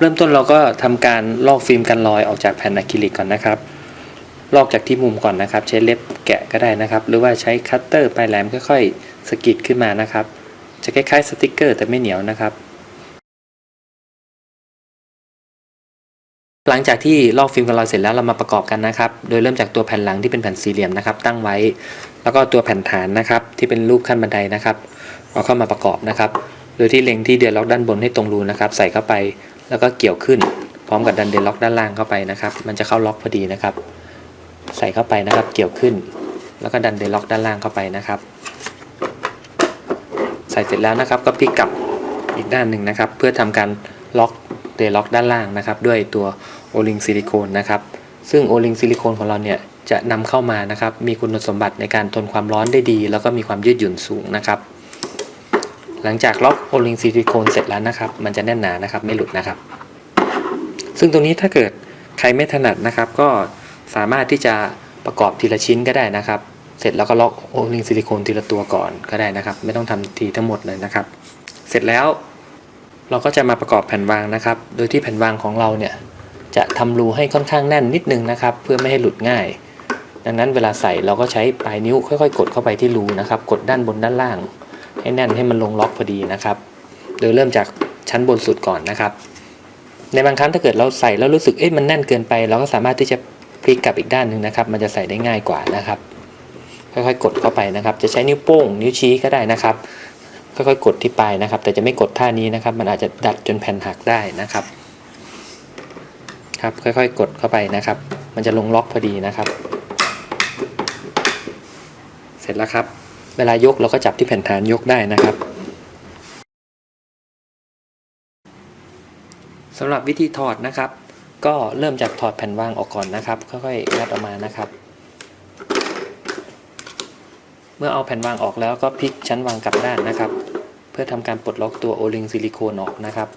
เริ่มต้นเราก็ทำการลอกฟิล์มกันรอยออกจากแผ่นอะคริลิกก่อนนะครับ ลอกจากที่มุมก่อนนะครับ ใช้เล็บแกะก็ได้นะครับ หรือว่าใช้คัตเตอร์ปลายแหลมค่อยๆสกิดขึ้นมานะครับ จะคล้ายๆสติกเกอร์แต่ไม่เหนียวนะครับ หลังจากที่ลอกฟิล์มกันรอยเสร็จแล้วเรามาประกอบกันนะครับ โดยเริ่มจากตัวแผ่นหลังที่เป็นแผ่นสี่เหลี่ยมนะครับ ตั้งไว้ แล้วก็ตัวแผ่นฐานนะครับ ที่เป็นรูปขั้นบันไดนะครับเอาเข้ามาประกอบนะครับโดยที่เล็งที่เดือนล็อกด้านบนให้ตรงรูนะครับ ใส่เข้าไป แล้วก็เกี่ยวขึ้นพร้อมกับดันเดนล็อกด้านล่างเข้าไปนะครับ มันจะเข้าล็อกพอดีนะครับ ใส่เข้าไปนะครับ เกี่ยวขึ้น แล้วก็ดันเดนล็อกด้านล่างเข้าไปนะครับ ใส่เสร็จแล้วนะครับก็พลิกกลับอีกด้านหนึ่งนะครับ เพื่อทำการล็อกเดล็อกด้านล่างนะครับ ด้วยตัวโอลิงซิลิโคนนะครับ ซึ่งโอลิงซิลิโคนของเราเนี่ยจะนำเข้ามานะครับ มีคุณสมบัติในการทนความร้อนได้ดี แล้วก็มีความยืดหยุ่นสูงนะครับ หลังจากล็อกโอลิงซิลิโคนเสร็จแล้วนะครับ มันจะแน่นหนานะครับไม่หลุดนะครับ ซึ่งตรงนี้ถ้าเกิดใครไม่ถนัดนะครับ ก็สามารถที่จะประกอบทีละชิ้นก็ได้นะครับ เสร็จแล้วก็ล็อกโอลิงซิลิโคนทีละตัวก่อนก็ได้นะครับ ไม่ต้องทำทีทั้งหมดเลยนะครับ เสร็จแล้วเราก็จะมาประกอบแผ่นวางนะครับ โดยที่แผ่นวางของเราเนี่ยจะทำรูให้ค่อนข้างแน่นนิดนึงนะครับ เพื่อไม่ให้หลุดง่าย ดังนั้นเวลาใส่เราก็ใช้ปลายนิ้วค่อยๆ กดเข้าไปที่รูนะครับ กดด้านบนด้านล่าง ให้แน่นให้มันลงล็อกพอดีนะครับ โดยเริ่มจากชั้นบนสุดก่อนนะครับ ในบางครั้งถ้าเกิดเราใส่แล้วรู้สึกเอ๊ะมันแน่นเกินไป เราก็สามารถที่จะพลิกกลับอีกด้านหนึ่งนะครับ มันจะใส่ได้ง่ายกว่านะครับ ค่อยๆ กดเข้าไปนะครับ จะใช้นิ้วโป้ง นิ้วชี้ก็ได้นะครับ ค่อยๆ กดที่ปลายนะครับ แต่จะไม่กดท่านี้นะครับ มันอาจจะดัดจนแผ่นหักได้นะครับ ครับค่อยๆ กดเข้าไปนะครับ มันจะลงล็อกพอดีนะครับ เสร็จแล้วครับ เวลายกเราก็จับที่แผ่นฐานยกได้นะครับสำหรับวิธีถอดนะครับ ก็เริ่มจากถอดแผ่นวางออกก่อนนะครับค่อยๆงัดออกมานะครับ เมื่อเอาแผ่นวางออกแล้วก็พลิกชั้นวางกลับด้านนะครับ เพื่อทำการปลดล็อกตัวโอลิงซิลิโคนออกนะครับ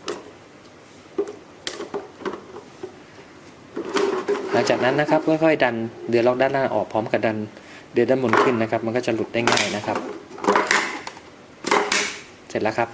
หลังจากนั้นนะครับค่อยๆดันเดือล็อกด้านล่าออกพร้อมกับดัน เดือดด้านบนขึ้นนะครับ มันก็จะหลุดได้ง่ายนะครับ เสร็จแล้วครับ